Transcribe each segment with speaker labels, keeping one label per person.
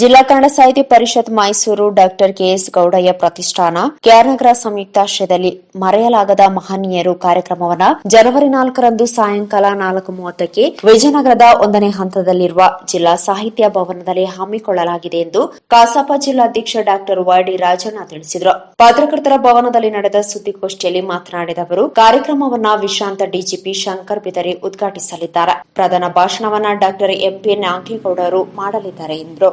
Speaker 1: ಜಿಲ್ಲಾ Kannada Sahitya Parishat Mysuru doctor K S Gowdaiah ಪ್ರತಿಷ್ಠಾನ ಕೆಆರ್ನಗರ ಸಂಯುಕ್ತಾಶ್ರಯದಲ್ಲಿ ಮರೆಯಲಾಗದ ಮಹನೀಯರು ಕಾರ್ಯಕ್ರಮವನ್ನು ಜನವರಿ ನಾಲ್ಕರಂದು ಸಾಯಂಕಾಲ ನಾಲ್ಕು ಮೂವತ್ತಕ್ಕೆ ವಿಜಯನಗರದ ಒಂದನೇ ಹಂತದಲ್ಲಿರುವ ಜಿಲ್ಲಾ ಸಾಹಿತ್ಯ ಭವನದಲ್ಲಿ ಹಮ್ಮಿಕೊಳ್ಳಲಾಗಿದೆ ಎಂದು ಕಸಾಪ ಜಿಲ್ಲಾಧ್ಯಕ್ಷ ಡಾಕ್ಟರ್ ವೈಡಿ ರಾಜಣ್ಣ ತಿಳಿಸಿದರು. ಪತ್ರಕರ್ತರ ಭವನದಲ್ಲಿ ನಡೆದ ಸುದ್ದಿಗೋಷ್ಠಿಯಲ್ಲಿ ಮಾತನಾಡಿದ ಅವರು, ಕಾರ್ಯಕ್ರಮವನ್ನು ವಿಶ್ರಾಂತ ಡಿಜಿಪಿ ಶಂಕರ್ ಬಿದರಿ ಉದ್ಘಾಟಿಸಲಿದ್ದಾರೆ. ಪ್ರಧಾನ ಭಾಷಣವನ್ನ ಡಾಕ್ಟರ್ ಎಂಪಿ ನಾಗೇಗೌಡರು ಮಾಡಲಿದ್ದಾರೆ ಎಂದರು.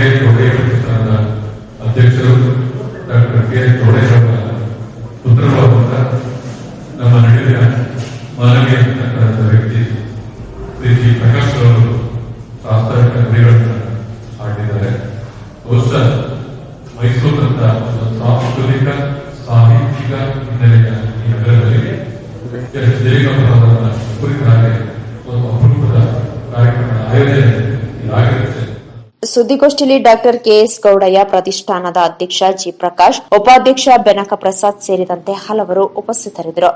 Speaker 2: ಕೆ ಎಸ್ ದೊಡ್ಡಯ್ಯ ಅಧ್ಯಕ್ಷರು ಡಾಕ್ಟರ್ ಕೆ ಎಸ್ ದೊಡ್ಡಯ್ಯವರ ನಮ್ಮ ನಡುವಿನ ಮಾನವೀಯ ಅಂತಕ್ಕಂಥ ವ್ಯಕ್ತಿ ಶ್ರೀ ಜಿ ಪ್ರಕಾಶ್ ಅವರು ಪ್ರಾಸ್ತಾವಿಕ ನುಡಿಗಳನ್ನು ಹಾಡಿದ್ದಾರೆ. ಬಹುಶಃ ಅಂತ ಒಂದು ಸಾಂಸ್ಕೃತಿಕ
Speaker 1: ಸುದ್ದಿಗೋಷ್ಠಿಯಲ್ಲಿ ಡಾಕ್ಟರ್ ಕೆಎಸ್ ಗೌಡಯ್ಯ ಪ್ರತಿಷ್ಠಾನದ ಅಧ್ಯಕ್ಷ ಜಿ ಪ್ರಕಾಶ್ ಉಪಾಧ್ಯಕ್ಷ ಬೆನಕ ಪ್ರಸಾದ್ ಸೇರಿದಂತೆ ಹಲವರು ಉಪಸ್ಥಿತರಿದ್ದರು.